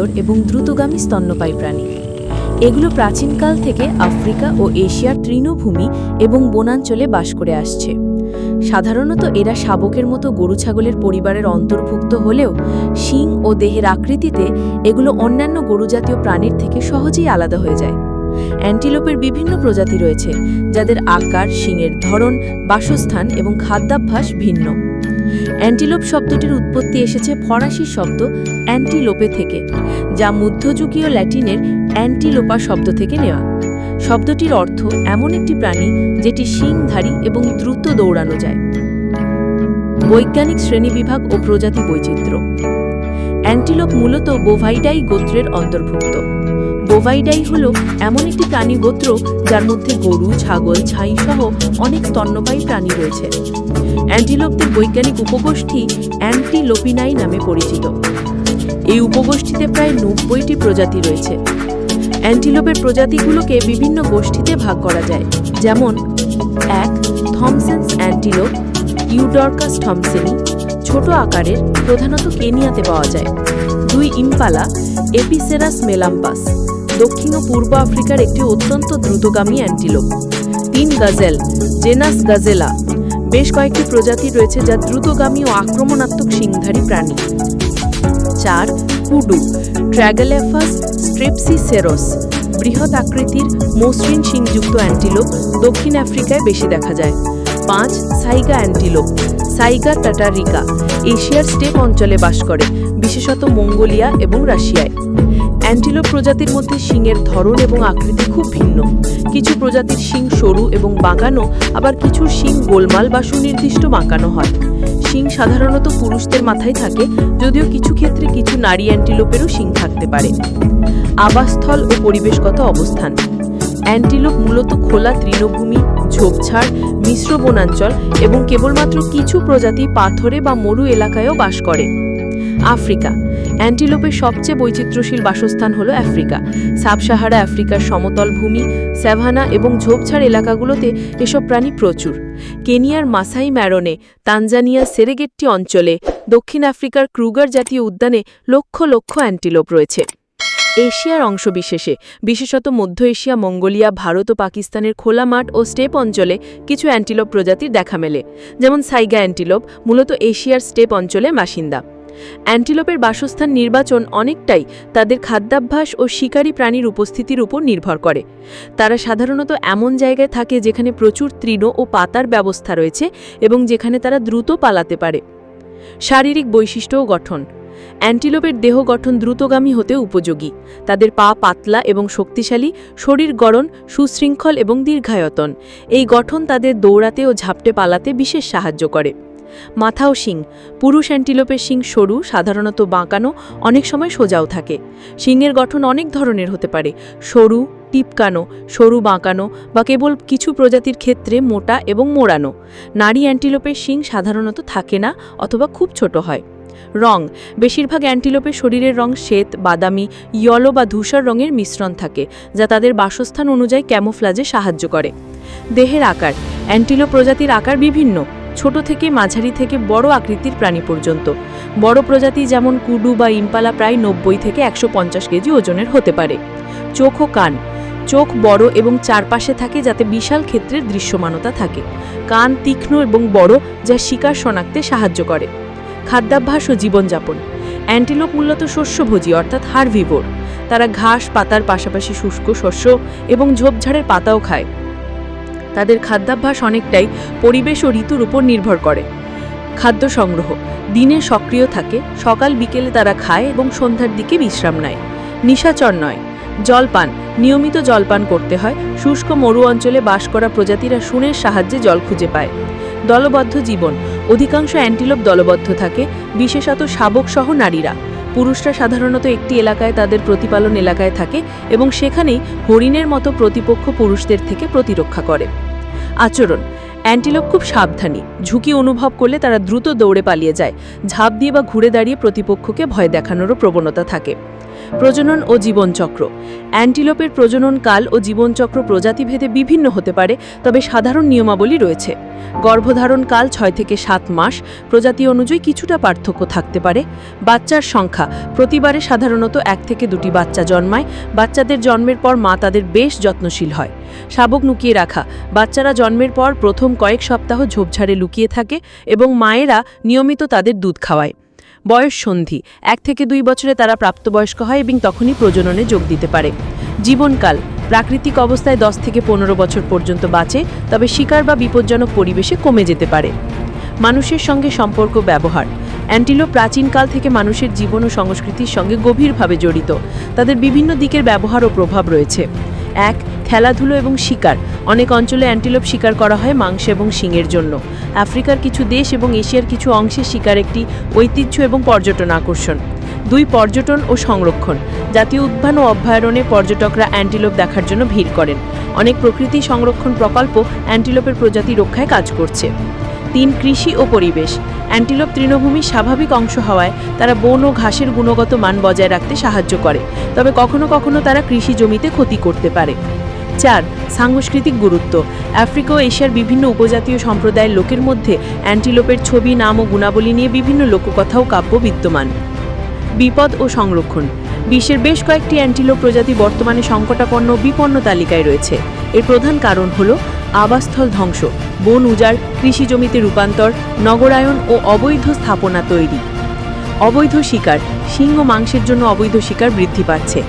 সুন্দর এবং দ্রুতগামী স্তন্যপায়ী প্রাণী। এগুলো প্রাচীনকাল থেকে আফ্রিকা ও এশিয়ার তৃণভূমি এবং বনাঞ্চলে বাস করে আসছে। সাধারণত এরা শাবকের মতো গরু ছাগলের পরিবারের অন্তর্ভুক্ত হলেও শিং ও দেহের আকৃতিতে এগুলো অন্যান্য গরুজাতীয় প্রাণীর থেকে সহজেই আলাদা হয়ে যায়। অ্যান্টিলোপের বিভিন্ন প্রজাতি রয়েছে, যাদের আকার শিংয়ের ধরন, বাসস্থান এবং খাদ্যাভ্যাস ভিন্ন। অ্যান্টিলোপ শব্দটির উৎপত্তি এসেছে ফরাসি শব্দ অ্যান্টিলোপে থেকে, যা মধ্যযুগীয় ল্যাটিনের অ্যান্টিলোপা শব্দ থেকে নেওয়া। শব্দটির অর্থ এমন একটি প্রাণী যেটি শিংধারী এবং দ্রুত দৌড়ানো যায়। বৈজ্ঞানিক শ্রেণীবিভাগ ও প্রজাতি বৈচিত্র্য। অ্যান্টিলোপ মূলত বোভাইডাই গোত্রের অন্তর্ভুক্ত। বোভাইডাই হল এমন একটি প্রাণী গোত্র যার মধ্যে গরু, ছাগল, ছাই সহ অনেক স্তন্যপায়ী প্রাণী রয়েছে। অ্যান্টিলোপদের বৈজ্ঞানিক উপগোষ্ঠী অ্যান্টিলোপিনাই নামে পরিচিত। এই উপগোষ্ঠীতে প্রায় নব্বইটি প্রজাতি রয়েছে। অ্যান্টিলোপের প্রজাতিগুলোকে বিভিন্ন গোষ্ঠীতে ভাগ করা যায়। যেমন, এক, থমসেন্স অ্যান্টিলোপ, ইউডরকাস থমসেনি, ছোট আকারের, প্রধানত কেনিয়াতে পাওয়া যায়। দুই, ইম্পালা, এপিসেরাস মেলাম্পাস। দক্ষিণ ও পূর্ব আফ্রিকার একটি অত্যন্ত দ্রুতগামী অ্যান্টিলোপ তিন গাজেল জেনাস গাজেলা বেশ কয়েকটি প্রজাতি রয়েছে যা দ্রুতগামী ও আক্রমণাত্মক সিংধারী প্রাণী। চার কুডু ট্র্যাগেলেফাস স্ট্রিপসিসেরোস বৃহৎ আকৃতির মসৃণ শিংযুক্ত অ্যান্টিলোপ দক্ষিণ আফ্রিকায় বেশি দেখা যায়। পাঁচ, সাইগা অ্যান্টিলোপ সাইগা টাটারিকা। এশিয়ার স্টেপ অঞ্চলে বাস করে, বিশেষত মঙ্গোলিয়া এবং রাশিয়ায়। অ্যান্টিলোপ প্রজাতির মধ্যে শিংয়ের ধরন এবং আকৃতি খুব ভিন্ন। কিছু প্রজাতির শিং সরু এবং বাঁকানো, আবার কিছু শিং গোলমাল বা সুনির্দিষ্ট বাঁকানো হয়। শিং সাধারণত পুরুষদের মাথায় থাকে, যদিও কিছু ক্ষেত্রে কিছু নারী অ্যান্টিলোপেরও শিং থাকতে পারে। আবাসস্থল ও পরিবেশগত অবস্থান। অ্যান্টিলোপ মূলত খোলা তৃণভূমি, ঝোপঝাড়, মিশ্র বনাঞ্চল এবং কেবলমাত্র কিছু প্রজাতি পাথরে বা মরু এলাকায়ও বাস করে। আফ্রিকা। অ্যান্টিলোপের সবচেয়ে বৈচিত্র্যশীল বাসস্থান হল আফ্রিকা। সাবসাহারা আফ্রিকার সমতল ভূমি, স্যাভানা এবং ঝোপঝাড় এলাকাগুলোতে এসব প্রাণী প্রচুর। কেনিয়ার মাসাই ম্যারনে, তানজানিয়ার সেরেগেট্টি অঞ্চলে, দক্ষিণ আফ্রিকার ক্রুগার জাতীয় উদ্যানে লক্ষ লক্ষ অ্যান্টিলোপ রয়েছে। এশিয়ার অংশবিশেষে, বিশেষত মধ্য এশিয়া, মঙ্গোলিয়া, ভারত ও পাকিস্তানের খোলা মাঠ ও স্টেপ অঞ্চলে কিছু অ্যান্টিলোপ প্রজাতির দেখা মেলে। যেমন সাইগা অ্যান্টিলোপ, মূলত এশিয়ার স্টেপ অঞ্চলে বাসিন্দা। অ্যান্টিলোপের বাসস্থান নির্বাচন অনেকটাই তাদের খাদ্যাভ্যাস ও শিকারী প্রাণীর উপস্থিতির উপর নির্ভর করে। তারা সাধারণত এমন জায়গায় থাকে যেখানে প্রচুর তৃণ ও পাতার ব্যবস্থা রয়েছে এবং যেখানে তারা দ্রুত পালাতে পারে। শারীরিক বৈশিষ্ট্য ও গঠন। অ্যান্টিলোপের দেহ গঠন দ্রুতগামী হতে উপযোগী। তাদের পা পাতলা এবং শক্তিশালী, শরীর গড়ন, সুশৃঙ্খল এবং দীর্ঘায়তন। এই গঠন তাদের দৌড়াতে ও ঝাপটে পালাতে বিশেষ সাহায্য করে। মাথা ও শিং। পুরুষ অ্যান্টিলোপের শিং সরু, সাধারণত বাঁকানো, অনেক সময় সোজাও থাকে। শিংয়ের গঠন অনেক ধরনের হতে পারে। সরু, টিপকানো, সরু বাঁকানো বা কেবল কিছু প্রজাতির ক্ষেত্রে মোটা এবং মোড়ানো। নারী অ্যান্টিলোপের শিং সাধারণত থাকে না অথবা খুব ছোট হয়। রং। বেশিরভাগ অ্যান্টিলোপের শরীরের রং শ্বেত, বাদামি, ইয়লো বা ধূসর রঙের মিশ্রণ থাকে, যা তাদের বাসস্থান অনুযায়ী ক্যামোফ্লাজে সাহায্য করে। দেহের আকার। অ্যান্টিলোপ প্রজাতির আকার বিভিন্ন। ছোট থেকে মাঝারি থেকে বড় আকৃতির প্রাণী পর্যন্ত। বড় প্রজাতি যেমন কুডু বা ইম্পালা প্রায় নব্বই থেকে একশো পঞ্চাশ কেজি ওজনের হতে পারে। চোখ ও কান। চোখ বড় এবং চারপাশে থাকে যাতে বিশাল ক্ষেত্রের দৃশ্যমানতা থাকে। কান তীক্ষ্ণ এবং বড়, যা শিকার শনাক্তে সাহায্য করে। খাদ্যাভ্যাস ও জীবনযাপন। অ্যান্টিলোপ মূলত শস্যভোজী, অর্থাৎ হারভিভোর। তারা ঘাস, পাতার পাশাপাশি শুষ্ক শস্য এবং ঝোপঝাড়ের পাতাও খায়। তাদের খাদ্যাভ্যাস অনেকটাই পরিবেশ ও ঋতুর উপর নির্ভর করে। খাদ্য সংগ্রহ, দিনে সক্রিয় থাকে, সকাল বিকেলে তারা খায় এবং সন্ধ্যার দিকে বিশ্রাম নেয়। নিশাচর নয়, জলপান, নিয়মিত জলপান করতে হয়, শুষ্ক মরু অঞ্চলে বাস করা প্রজাতিরা শুনের সাহায্যে জল খুঁজে পায়। দলবদ্ধ জীবন, অধিকাংশ অ্যান্টিলোপ দলবদ্ধ থাকে, বিশেষত শাবক সহ নারীরা। পুরুষরা সাধারণত একটি এলাকায় তাদের প্রতিপালন এলাকায় থাকে এবং সেখানেই হরিণের মতো প্রতিপক্ষ পুরুষদের থেকে প্রতিরক্ষা করে। আচরণ, অ্যান্টিলোপ খুব সাবধানী, ঝুঁকি অনুভব করলে তারা দ্রুত দৌড়ে পালিয়ে যায়, ঝাঁপ দিয়ে বা ঘুরে দাঁড়িয়ে প্রতিপক্ষকে ভয় দেখানোরও প্রবণতা থাকে। প্রজনন ও জীবনচক্র। অ্যান্টিলোপের প্রজনন কাল ও জীবনচক্র প্রজাতিভেদে বিভিন্ন হতে পারে, তবে সাধারণ নিয়মাবলী রয়েছে। গর্ভধারণ কাল ছয় থেকে সাত মাস, প্রজাতি অনুযায়ী কিছুটা পার্থক্য থাকতে পারে। বাচ্চার সংখ্যা, প্রতিবারে সাধারণত এক থেকে দুটি বাচ্চা জন্মায়, বাচ্চাদের জন্মের পর মা তাদের বেশ যত্নশীল হয়। শাবক লুকিয়ে রাখা, বাচ্চারা জন্মের পর প্রথম কয়েক সপ্তাহ ঝোপঝাড়ে লুকিয়ে থাকে এবং মায়েরা নিয়মিত তাদের দুধ খাওয়ায়। বয়স সন্ধি। এক থেকে দুই বছরে তারা প্রাপ্তবয়স্ক হয় এবং তখনই প্রজননে যোগ দিতে পারে। জীবনকাল। প্রাকৃতিক অবস্থায় দশ থেকে পনেরো বছর পর্যন্ত বাঁচে, তবে শিকার বা বিপজ্জনক পরিবেশে কমে যেতে পারে। মানুষের সঙ্গে সম্পর্ক ব্যবহার। অ্যান্টিলো প্রাচীনকাল থেকে মানুষের জীবন ও সংস্কৃতির সঙ্গে গভীরভাবে জড়িত। তাদের বিভিন্ন দিকের ব্যবহার ও প্রভাব রয়েছে। এক খেলাধুলো এবং শিকার। অনেক অঞ্চলে অ্যান্টিলোপ শিকার করা হয় মাংস এবং শিঙের জন্য। আফ্রিকার কিছু দেশ এবং এশিয়ার কিছু অংশে শিকার একটি ঐতিহ্য এবং পর্যটন আকর্ষণ। দুই পর্যটন ও সংরক্ষণ। জাতীয় উদ্যান ও অভয়ারণ্যে পর্যটকরা অ্যান্টিলোপ দেখার জন্য ভিড় করেন। অনেক প্রকৃতি সংরক্ষণ প্রকল্প অ্যান্টিলোপের প্রজাতি রক্ষায় কাজ করছে। তিন, কৃষি ও পরিবেশ। অ্যান্টিলোপ তৃণভূমির স্বাভাবিক অংশ হওয়ায় তারা বন ও ঘাসের গুণগত মান বজায় রাখতে সাহায্য করে। তবে কখনো কখনো তারা কৃষি জমিতে ক্ষতি করতে পারে। চার, সাংস্কৃতিক গুরুত্ব। আফ্রিকা ও এশিয়ার বিভিন্ন উপজাতীয় সম্প্রদায়ের লোকের মধ্যে অ্যান্টিলোপের ছবি, নাম ও গুণাবলী নিয়ে বিভিন্ন লোককথা ও কাব্য বিদ্যমান। বিপদ ও সংরক্ষণ। বিশ্বের বেশ কয়েকটি অ্যান্টিলোপ প্রজাতি বর্তমানে সংকটাপন্ন, বিপন্ন তালিকায় রয়েছে। এর প্রধান কারণ হল আবাসস্থল ধ্বংস, বন উজাড়, কৃষি জমিতে রূপান্তর, নগরায়ন ও অবৈধ স্থাপনা তৈরি। অবৈধ শিকার সিংহ মাংসের জন্য অবৈধ শিকার বৃদ্ধি পাচ্ছে।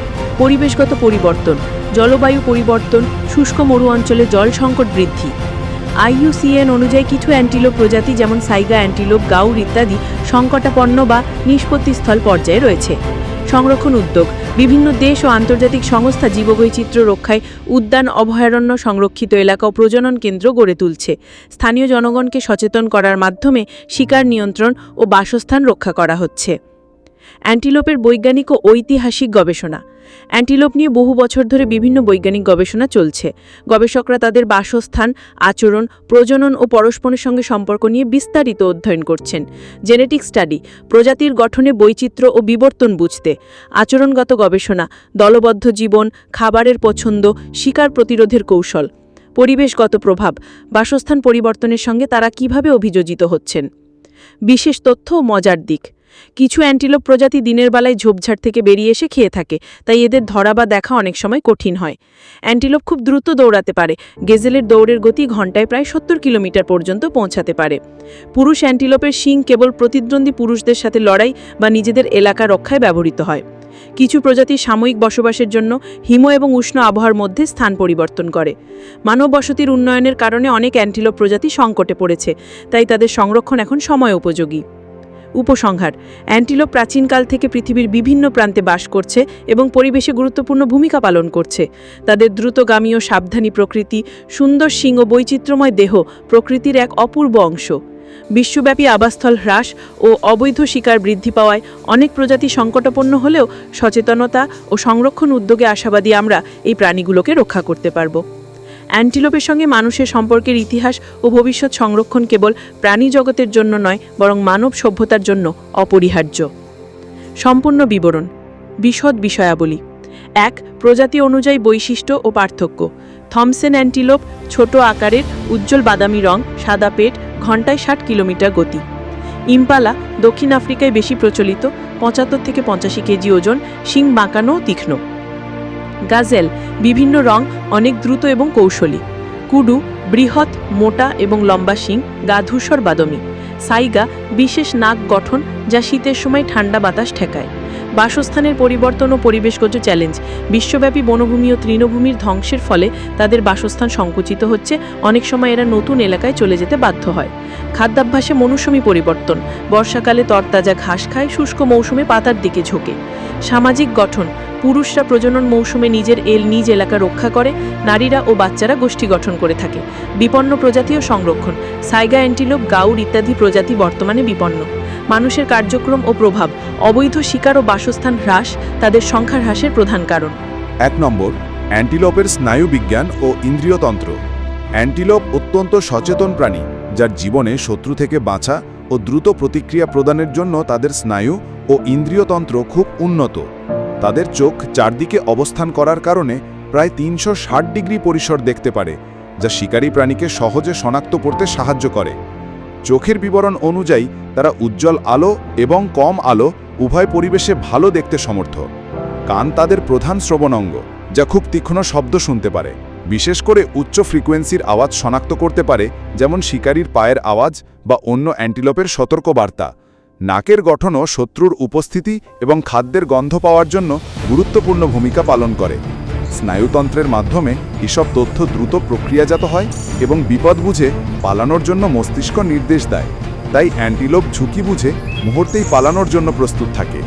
পরিবেশগত পরিবর্তন, জলবায়ু পরিবর্তন, শুষ্ক মরু অঞ্চলে জল সংকট বৃদ্ধি। আইইউসিএন অনুযায়ী কিছু অ্যান্টিলোপ প্রজাতি যেমন সাইগা অ্যান্টিলোপ, গাউর ইত্যাদি সংকটাপন্ন বা নিষ্পত্তিস্থল পর্যায়ে রয়েছে। সংরক্ষণ উদ্যোগ, বিভিন্ন দেশ ও আন্তর্জাতিক সংস্থা জীববৈচিত্র্য রক্ষায় উদ্যান অভয়ারণ্য সংরক্ষিত এলাকা ও প্রজনন কেন্দ্র গড়ে তুলছে। স্থানীয় জনগণকে সচেতন করার মাধ্যমে শিকার নিয়ন্ত্রণ ও বাসস্থান রক্ষা করা হচ্ছে। অ্যান্টিলোপের বৈজ্ঞানিক ও ঐতিহাসিক গবেষণা অ্যান্টিলোপ নিয়ে বহু বছর ধরে বিভিন্ন বৈজ্ঞানিক গবেষণা চলছে। গবেষকরা তাদের বাসস্থান, আচরণ, প্রজনন ও পরস্পরের সঙ্গে সম্পর্ক নিয়ে বিস্তারিত অধ্যয়ন করছেন। জেনেটিক স্টাডি, প্রজাতির গঠনে বৈচিত্র্য ও বিবর্তন বুঝতে, আচরণগত গবেষণা, দলবদ্ধ জীবন, খাবারের পছন্দ, শিকার প্রতিরোধের কৌশল, পরিবেশগত প্রভাব, বাসস্থান পরিবর্তনের সঙ্গে তারা কীভাবে অভিযোজিত হচ্ছেন। বিশেষ তথ্য ও মজার দিক। কিছু অ্যান্টিলোপ প্রজাতি দিনের বেলায় ঝোপঝাড় থেকে বেরিয়ে এসে খেয়ে থাকে, তাই এদের ধরা বা দেখা অনেক সময় কঠিন হয়। অ্যান্টিলোপ খুব দ্রুত দৌড়াতে পারে, গেজেলের দৌড়ের গতি ঘন্টায় প্রায় সত্তর কিলোমিটার পর্যন্ত পৌঁছাতে পারে। পুরুষ অ্যান্টিলোপের শিং কেবল প্রতিদ্বন্দ্বী পুরুষদের সাথে লড়াই বা নিজেদের এলাকা রক্ষায় ব্যবহৃত হয়। কিছু প্রজাতি সাময়িক বসবাসের জন্য হিম এবং উষ্ণ আবহাওয়ার মধ্যে স্থান পরিবর্তন করে। মানব বসতির উন্নয়নের কারণে অনেক অ্যান্টিলোপ প্রজাতি সংকটে পড়েছে, তাই তাদের সংরক্ষণ এখন সময় উপযোগী। উপসংহার। অ্যান্টিলোপ প্রাচীনকাল থেকে পৃথিবীর বিভিন্ন প্রান্তে বাস করছে এবং পরিবেশে গুরুত্বপূর্ণ ভূমিকা পালন করছে। তাদের দ্রুতগামী ও সাবধানী প্রকৃতি, সুন্দর সিং ও বৈচিত্র্যময় দেহ প্রকৃতির এক অপূর্ব অংশ। বিশ্বব্যাপী আবাসস্থল হ্রাস ও অবৈধ শিকার বৃদ্ধি পাওয়ায় অনেক প্রজাতি সংকটাপন্ন হলেও সচেতনতা ও সংরক্ষণ উদ্যোগে আশাবাদী আমরা এই প্রাণীগুলোকে রক্ষা করতে পারব। অ্যান্টিলোপের সঙ্গে মানুষের সম্পর্কের ইতিহাস ও ভবিষ্যৎ সংরক্ষণ কেবল প্রাণী জগতের জন্য নয়, বরং মানব সভ্যতার জন্য অপরিহার্য। সম্পূর্ণ বিবরণ, বিশদ বিষয়াবলী। এক, প্রজাতি অনুযায়ী বৈশিষ্ট্য ও পার্থক্য। থমসেন অ্যান্টিলোপ ছোট আকারের, উজ্জ্বল বাদামি রং, সাদা পেট, ঘন্টায় ষাট কিলোমিটার গতি। ইম্পালা, দক্ষিণ আফ্রিকায় বেশি প্রচলিত, পঁচাত্তর থেকে পঁচাশি কেজি ওজন, শিং বাঁকানো তীক্ষ্ণ। গাজেল বিভিন্ন রং অনেক দ্রুত এবং কৌশলী। কুডু বৃহৎ, মোটা এবং লম্বা শিং, গা ধূসর বাদমি। সাইগা বিশেষ নাক গঠন যা শীতের সময় ঠান্ডা বাতাস ঠেকায়। বাসস্থানের পরিবর্তন ও পরিবেশগত চ্যালেঞ্জ। বিশ্বব্যাপী বনভূমি ও তৃণভূমির ধ্বংসের ফলে তাদের বাসস্থান সংকুচিত হচ্ছে। অনেক সময় এরা নতুন এলাকায় চলে যেতে বাধ্য হয়। খাদ্যাভ্যাসে মৌসুমি পরিবর্তন। বর্ষাকালে তরতাজা ঘাস খায়, শুষ্ক মৌসুমে পাতার দিকে ঝোঁকে। সামাজিক গঠন। পুরুষরা প্রজনন মৌসুমে নিজের এল নিজ এলাকা রক্ষা করে, নারীরা ও বাচ্চারা গোষ্ঠী গঠন করে থাকে। বিপন্ন প্রজাতি ও সংরক্ষণ। সাইগা অ্যান্টিলোপ গাউর ইত্যাদি প্রজাতি বর্তমানে বিপন্ন। মানুষের কার্যক্রম ও প্রভাব, অবৈধ শিকার ও বাসস্থান হ্রাস তাদের সংখ্যা হ্রাসের প্রধান কারণ। এক নম্বর, অ্যান্টিলোপের স্নায়ু বিজ্ঞান ও ইন্দ্রিয়তন্ত্র অ্যান্টিলোপ অত্যন্ত সচেতন প্রাণী, যার জীবনে শত্রু থেকে বাঁচা ও দ্রুত প্রতিক্রিয়া প্রদানের জন্য তাদের স্নায়ু ও ইন্দ্রিয়তন্ত্র খুব উন্নত। তাদের চোখ চারদিকে অবস্থান করার কারণে প্রায় তিনশো ষাট ডিগ্রি পরিসর দেখতে পারে যা শিকারী প্রাণীকে সহজে শনাক্ত করতে সাহায্য করে। চোখের বিবরণ অনুযায়ী তারা উজ্জ্বল আলো এবং কম আলো উভয় পরিবেশে ভালো দেখতে সমর্থ। কান তাদের প্রধান শ্রবণ অঙ্গ, যা খুব তীক্ষ্ণ শব্দ শুনতে পারে। বিশেষ করে উচ্চ ফ্রিকোয়েন্সির আওয়াজ শনাক্ত করতে পারে, যেমন শিকারীর পায়ের আওয়াজ বা অন্য অ্যান্টিলোপের সতর্কবার্তা। নাকের গঠনও শত্রুর উপস্থিতি এবং খাদ্যের গন্ধ পাওয়ার জন্য গুরুত্বপূর্ণ ভূমিকা পালন করে। স্নায়ুতন্ত্রের মাধ্যমে এসব তথ্য দ্রুত প্রক্রিয়াজাত হয় এবং বিপদ বুঝে পালানোর জন্য মস্তিষ্ক নির্দেশ দেয়। তাই অ্যান্টিলোপ ঝুঁকি বুঝে মুহূর্তেই পালানোর জন্য প্রস্তুত থাকে।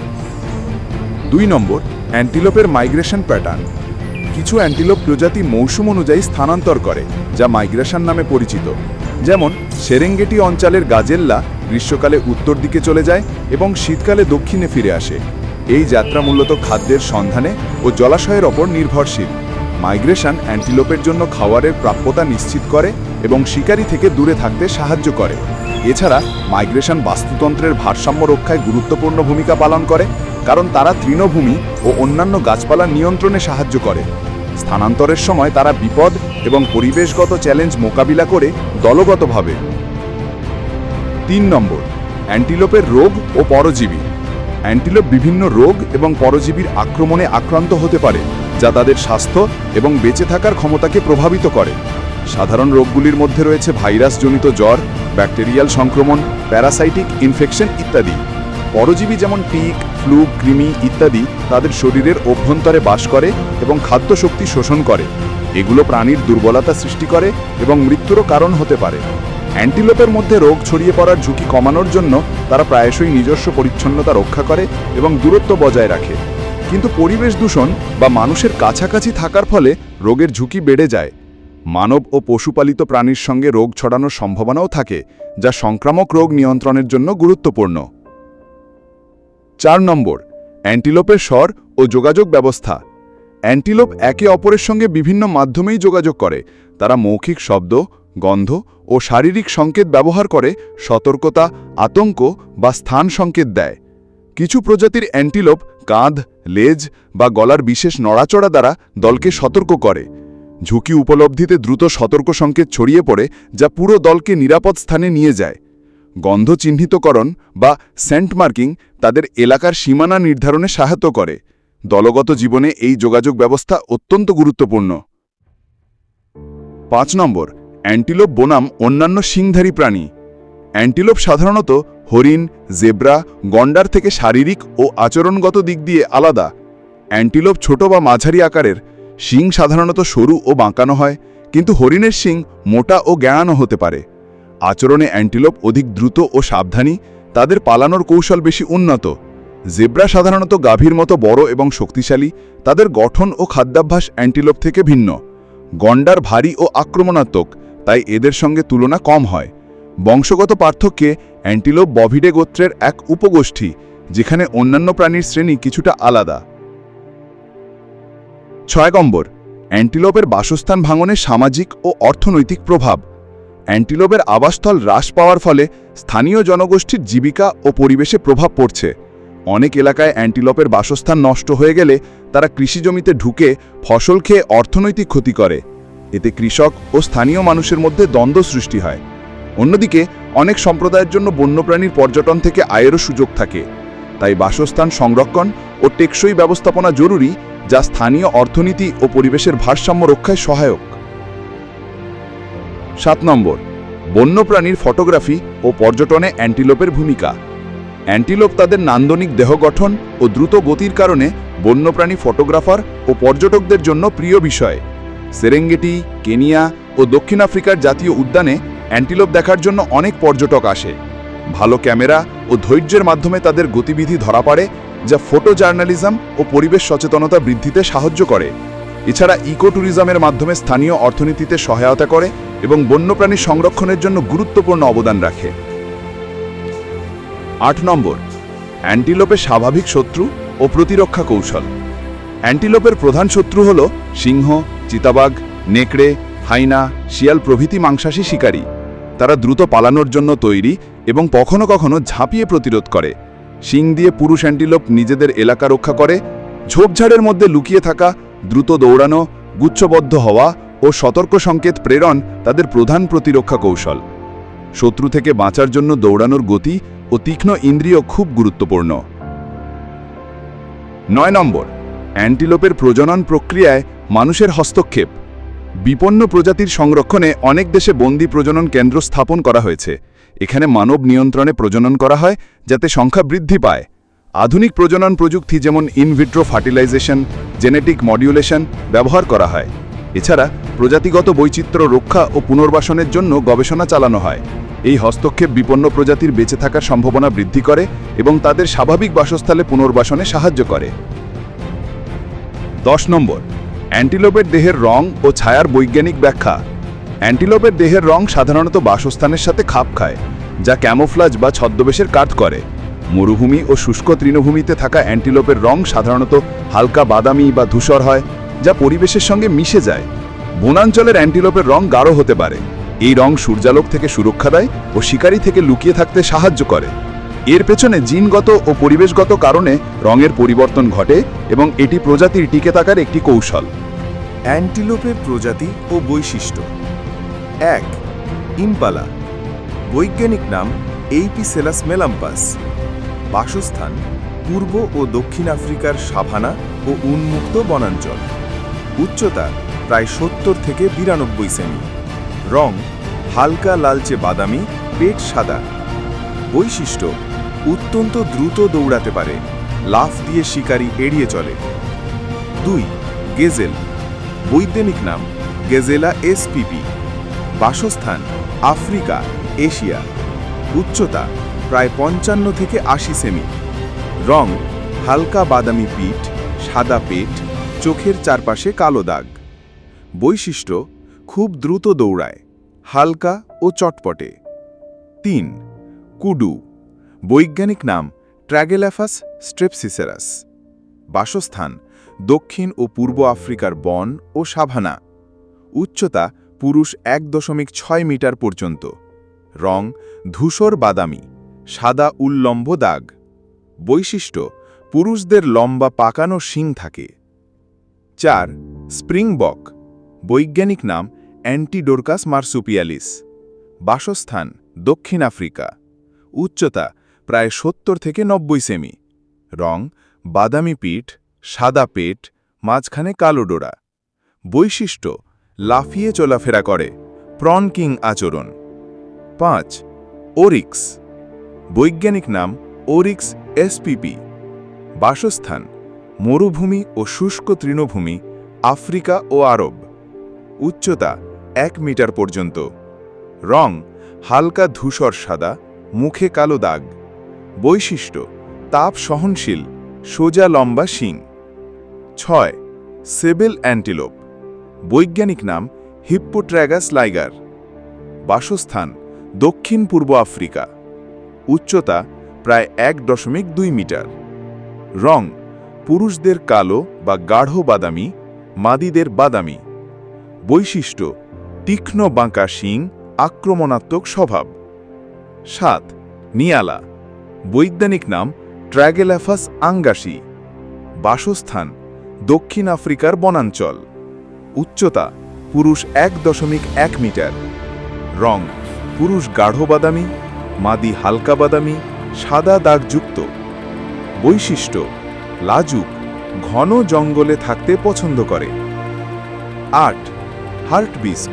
দুই নম্বর, অ্যান্টিলোপের মাইগ্রেশন প্যাটার্ন। কিছু অ্যান্টিলোপ প্রজাতি মৌসুম অনুযায়ী স্থানান্তর করে, যা মাইগ্রেশন নামে পরিচিত। যেমন, সেরেঙ্গেটি অঞ্চলের গাজেল্লা গ্রীষ্মকালে উত্তর দিকে চলে যায় এবং শীতকালে দক্ষিণে ফিরে আসে। এই যাত্রা মূলত খাদ্যের সন্ধানে ও জলাশয়ের ওপর নির্ভরশীল। মাইগ্রেশন অ্যান্টিলোপের জন্য খাওয়ারের প্রাপ্যতা নিশ্চিত করে এবং শিকারি থেকে দূরে থাকতে সাহায্য করে। এছাড়া মাইগ্রেশন বাস্তুতন্ত্রের ভারসাম্য রক্ষায় গুরুত্বপূর্ণ ভূমিকা পালন করে, কারণ তারা তৃণভূমি ও অন্যান্য গাছপালা নিয়ন্ত্রণে সাহায্য করে। স্থানান্তরের সময় তারা বিপদ এবং পরিবেশগত চ্যালেঞ্জ মোকাবিলা করে দলগতভাবে। তিন নম্বর, অ্যান্টিলোপের রোগ ও পরজীবী। অ্যান্টিলোপ বিভিন্ন রোগ এবং পরজীবীর আক্রমণে আক্রান্ত হতে পারে, যা তাদের স্বাস্থ্য এবং বেঁচে থাকার ক্ষমতাকে প্রভাবিত করে। সাধারণ রোগগুলির মধ্যে রয়েছে ভাইরাসজনিত জ্বর, ব্যাকটেরিয়াল সংক্রমণ, প্যারাসাইটিক ইনফেকশন ইত্যাদি। পরজীবী যেমন টিক, ফ্লু, কৃমি ইত্যাদি তাদের শরীরের অভ্যন্তরে বাস করে এবং খাদ্য শক্তি শোষণ করে। এগুলো প্রাণীর দুর্বলতা সৃষ্টি করে এবং মৃত্যুরও কারণ হতে পারে। অ্যান্টিলোপের মধ্যে রোগ ছড়িয়ে পড়ার ঝুঁকি কমানোর জন্য তারা প্রায়শই নিজস্ব পরিচ্ছন্নতা রক্ষা করে এবং দূরত্ব বজায় রাখে। কিন্তু পরিবেশ দূষণ বা মানুষের কাছাকাছি থাকার ফলে রোগের ঝুঁকি বেড়ে যায়। মানব ও পশুপালিত প্রাণীর সঙ্গে রোগ ছড়ানোর সম্ভাবনাও থাকে, যা সংক্রামক রোগ নিয়ন্ত্রণের জন্য গুরুত্বপূর্ণ। চার নম্বর, অ্যান্টিলোপের স্বর ও যোগাযোগ ব্যবস্থা। অ্যান্টিলোপ একে অপরের সঙ্গে বিভিন্ন মাধ্যমেই যোগাযোগ করে। তারা মৌখিক শব্দ গন্ধ ও শারীরিক সংকেত ব্যবহার করে সতর্কতা, আতঙ্ক বা স্থান সংকেত দেয়। কিছু প্রজাতির অ্যান্টিলোপ, কাঁধ, লেজ বা গলার বিশেষ নড়াচড়া দ্বারা দলকে সতর্ক করে। ঝুঁকি উপলব্ধিতে দ্রুত সতর্ক সংকেত ছড়িয়ে পড়ে যা পুরো দলকে নিরাপদ স্থানে নিয়ে যায়। গন্ধ চিহ্নিতকরণ বা সেন্ট মার্কিং তাদের এলাকার সীমানা নির্ধারণে সহায়তা করে। দলগত জীবনে এই যোগাযোগ ব্যবস্থা অত্যন্ত গুরুত্বপূর্ণ। পাঁচ নম্বর অ্যান্টিলোপ বনাম অন্যান্য সিংধারী প্রাণী। অ্যান্টিলোপ সাধারণত হরিণ, জেব্রা, গন্ডার থেকে শারীরিক ও আচরণগত দিক দিয়ে আলাদা। অ্যান্টিলোপ ছোট বা মাঝারি আকারের। শিং সাধারণত সরু ও বাঁকানো হয়, কিন্তু হরিণের শিং মোটা ও জ্ঞানো হতে পারে। আচরণে অ্যান্টিলোপ অধিক দ্রুত ও সাবধানী, তাদের পালানোর কৌশল বেশি উন্নত। জেব্রা সাধারণত গাভীর মতো বড় এবং শক্তিশালী, তাদের গঠন ও খাদ্যাভ্যাস অ্যান্টিলোপ থেকে ভিন্ন। গন্ডার ভারী ও আক্রমণাত্মক। তাই এদের সঙ্গে তুলনা কম হয়। বংশগত পার্থক্যে অ্যান্টিলোপ বভিডে গোত্রের এক উপগোষ্ঠী, যেখানে অন্যান্য প্রাণীর শ্রেণি কিছুটা আলাদা। ছয় নম্বর, অ্যান্টিলোপের বাসস্থান ভাঙনে সামাজিক ও অর্থনৈতিক প্রভাব। অ্যান্টিলোপের আবাসস্থল হ্রাস পাওয়ার ফলে স্থানীয় জনগোষ্ঠীর জীবিকা ও পরিবেশে প্রভাব পড়ছে। অনেক এলাকায় অ্যান্টিলোপের বাসস্থান নষ্ট হয়ে গেলে তারা কৃষিজমিতে ঢুকে ফসল খেয়ে অর্থনৈতিক ক্ষতি করে। এতে কৃষক ও স্থানীয় মানুষের মধ্যে দ্বন্দ্ব সৃষ্টি হয়। অন্যদিকে, অনেক সম্প্রদায়ের জন্য বন্যপ্রাণীর পর্যটন থেকে আয়েরও সুযোগ থাকে। তাই বাসস্থান সংরক্ষণ ও টেকসই ব্যবস্থাপনা জরুরি, যা স্থানীয় অর্থনীতি ও পরিবেশের ভারসাম্য রক্ষায় সহায়ক। সাত নম্বর, বন্যপ্রাণীর ফটোগ্রাফি ও পর্যটনে অ্যান্টিলোপের ভূমিকা। অ্যান্টিলোপ তাদের নান্দনিক দেহ গঠন ও দ্রুত গতির কারণে বন্যপ্রাণী ফটোগ্রাফার ও পর্যটকদের জন্য প্রিয় বিষয়। সেরেঙ্গেটি, কেনিয়া ও দক্ষিণ আফ্রিকার জাতীয় উদ্যানে অ্যান্টিলোপ দেখার জন্য অনেক পর্যটক আসে। ভালো ক্যামেরা ও ধৈর্যের মাধ্যমে তাদের গতিবিধি ধরা পড়ে, যা ফটো জার্নালিজম ও পরিবেশ সচেতনতা বৃদ্ধিতে সাহায্য করে। এছাড়া ইকো ট্যুরিজমের মাধ্যমে স্থানীয় অর্থনীতিতে সহায়তা করে এবং বন্যপ্রাণী সংরক্ষণের জন্য গুরুত্বপূর্ণ অবদান রাখে। আট নম্বর অ্যান্টিলোপের স্বাভাবিক শত্রু ও প্রতিরক্ষা কৌশল। অ্যান্টিলোপের প্রধান শত্রু হল সিংহ চিতাবাঘ, নেকড়ে, হাইনা, শিয়াল প্রভৃতি মাংসাশী শিকারী। তারা দ্রুত পালানোর জন্য তৈরি এবং কখনো কখনো ঝাঁপিয়ে প্রতিরোধ করে। শিং দিয়ে পুরুষ অ্যান্টিলোপ নিজেদের এলাকা রক্ষা করে, ঝোপঝাড়ের মধ্যে লুকিয়ে থাকা, দ্রুত দৌড়ানো, গুচ্ছবদ্ধ হওয়া ও সতর্ক সংকেত প্রেরণ তাদের প্রধান প্রতিরক্ষা কৌশল। শত্রু থেকে বাঁচার জন্য দৌড়ানোর গতি ও তীক্ষ্ণ ইন্দ্রিয় খুব গুরুত্বপূর্ণ। নয় নম্বর অ্যান্টিলোপের প্রজনন প্রক্রিয়ায় মানুষের হস্তক্ষেপ। বিপন্ন প্রজাতির সংরক্ষণে অনেক দেশে বন্দি প্রজনন কেন্দ্র স্থাপন করা হয়েছে। এখানে মানব নিয়ন্ত্রণে প্রজনন করা হয় যাতে সংখ্যা বৃদ্ধি পায়। আধুনিক প্রজনন প্রযুক্তি যেমন ইনভিট্রো ফার্টিলাইজেশন জেনেটিক মডিউলেশন ব্যবহার করা হয়। এছাড়া প্রজাতিগত বৈচিত্র্য রক্ষা ও পুনর্বাসনের জন্য গবেষণা চালানো হয়। এই হস্তক্ষেপ বিপন্ন প্রজাতির বেঁচে থাকার সম্ভাবনা বৃদ্ধি করে এবং তাদের স্বাভাবিক বাসস্থলে পুনর্বাসনে সাহায্য করে। দশ নম্বর, অ্যান্টিলোপের দেহের রং ও ছায়ার বৈজ্ঞানিক ব্যাখ্যা। অ্যান্টিলোপের দেহের রং সাধারণত বাসস্থানের সাথে খাপ খায়, যা ক্যামোফ্লাজ বা ছদ্মবেশের কাজ করে। মরুভূমি ও শুষ্ক তৃণভূমিতে থাকা অ্যান্টিলোপের রং সাধারণত হালকা বাদামি বা ধূসর হয়, যা পরিবেশের সঙ্গে মিশে যায়। বনাঞ্চলের অ্যান্টিলোপের রং গাঢ় হতে পারে। এই রং সূর্যালোক থেকে সুরক্ষা দেয় ও শিকারি থেকে লুকিয়ে থাকতে সাহায্য করে। এর পেছনে জিনগত ও পরিবেশগত কারণে রঙের পরিবর্তন ঘটে এবং এটি প্রজাতির টিকে থাকার একটি কৌশল। অ্যান্টিলোপের প্রজাতি ও বৈশিষ্ট্য। এক ইম্পালা বৈজ্ঞানিক নাম এইপিসেলাস মেলাম্পাস বাসস্থান, পূর্ব ও দক্ষিণ আফ্রিকার সাভানা ও উন্মুক্ত বনাঞ্চল। উচ্চতা প্রায় সত্তর থেকে বিরানব্বই সেমি। রং হালকা লালচে বাদামি, পেট সাদা। বৈশিষ্ট্য অত্যন্ত দ্রুত দৌড়াতে পারে। লাফ দিয়ে শিকারী এড়িয়ে চলে। দুই, গেজেল। বৈজ্ঞানিক নাম গেজেলা এসপিপি। বাসস্থান আফ্রিকা, এশিয়া। উচ্চতা প্রায় পঞ্চান্ন থেকে আশি সেমি। রং হালকা বাদামি পিঠ, সাদা পেট, চোখের চারপাশে কালো দাগ। বৈশিষ্ট্য, খুব দ্রুত দৌড়ায়, হালকা ও চটপটে। তিন, কুডু। বৈজ্ঞানিক নাম ট্র্যাগেলাফাস স্ট্রেপসিসেরাস বাসস্থান দক্ষিণ ও পূর্ব আফ্রিকার বন ও সাভানা। উচ্চতা পুরুষ এক দশমিক ছয় মিটার পর্যন্ত। রং ধূসর বাদামি, সাদা উল্লম্ব দাগ। বৈশিষ্ট্য, পুরুষদের লম্বা পাকানো শিং থাকে। চার, স্প্রিংবক, বৈজ্ঞানিক নাম অ্যান্টিডোরকাস মার্সুপিয়ালিস বাসস্থান দক্ষিণ আফ্রিকা। উচ্চতা প্রায় সত্তর থেকে নব্বই সেমি। রং, বাদামি পিঠ, সাদা পেট, মাঝখানে কালো ডোরা। বৈশিষ্ট্য, লাফিয়ে চলাফেরা করে, প্রন কিং আচরণ। পাঁচ, ওরিক্স। বৈজ্ঞানিক নাম ওরিক্স এসপিপি। বাসস্থান, মরুভূমি ও শুষ্ক তৃণভূমি, আফ্রিকা ও আরব। উচ্চতা, এক মিটার পর্যন্ত। রং, হালকা ধূসর সাদা, মুখে কালো দাগ। বৈশিষ্ট্য, তাপ সহনশীল, সোজা লম্বা শিং। ছয়, সেবেল অ্যান্টিলোপ, বৈজ্ঞানিক নাম হিপ্পোট্র্যাগাস লাইগার। বাসস্থান, দক্ষিণ পূর্ব আফ্রিকা। উচ্চতা, প্রায় এক দশমিক দুই মিটার। রং, পুরুষদের কালো বা গাঢ় বাদামি, মাদিদের বাদামি। বৈশিষ্ট্য, তীক্ষ্ণ বাঁকা শিং, আক্রমণাত্মক স্বভাব। সাত, নিয়ালা বৈজ্ঞানিক নাম ট্র্যাগেলাফাস আঙ্গাসি বাসস্থান দক্ষিণ আফ্রিকার বনাঞ্চল। উচ্চতা পুরুষ এক দশমিক এক মিটার। রং পুরুষ গাঢ় বাদামি, মাদি হালকা বাদামি, সাদা দাগযুক্ত। বৈশিষ্ট্য, লাজুক, ঘন জঙ্গলে থাকতে পছন্দ করে। আট হার্টবিস্ট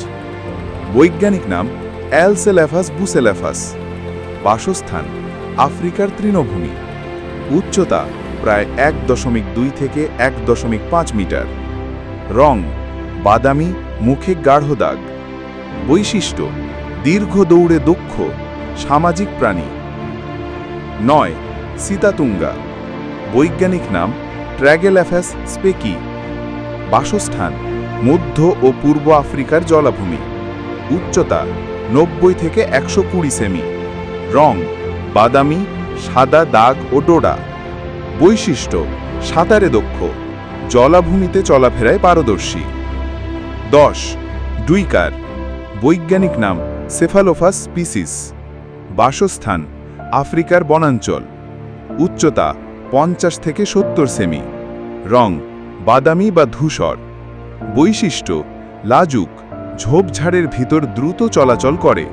বৈজ্ঞানিক নাম অ্যালসেলাফাস বুসেলাফাস বাসস্থান আফ্রিকার তৃণভূমি। উচ্চতা প্রায় এক দশমিক দুই থেকে এক দশমিক পাঁচ মিটার। রং বাদামি, মুখে গাঢ় দাগ। বৈশিষ্ট্য, দীর্ঘ দৌড়ে দক্ষ, সামাজিক প্রাণী। নয়, সীতাতুঙ্গা। বৈজ্ঞানিক নাম ট্র্যাগেলাফ্যাস স্পেকি। বাসস্থান, মধ্য ও পূর্ব আফ্রিকার জলাভূমি। উচ্চতা নব্বই থেকে একশো কুড়ি সেমি। রং বাদামি, সাদা দাগ ও ডোডা। বৈশিষ্ট্য, সাঁতারে দক্ষ, জলাভূমিতে চলাফেরায় পারদর্শী। দশ, ডুইকার, বৈজ্ঞানিক নাম সেফালোফাস স্পিসিস। বাসস্থান, আফ্রিকার বনাঞ্চল। উচ্চতা, পঞ্চাশ থেকে সত্তর সেমি। রং, বাদামি বা ধূসর। বৈশিষ্ট্য, লাজুক, ঝোপঝাড়ের ভিতর দ্রুত চলাচল করে।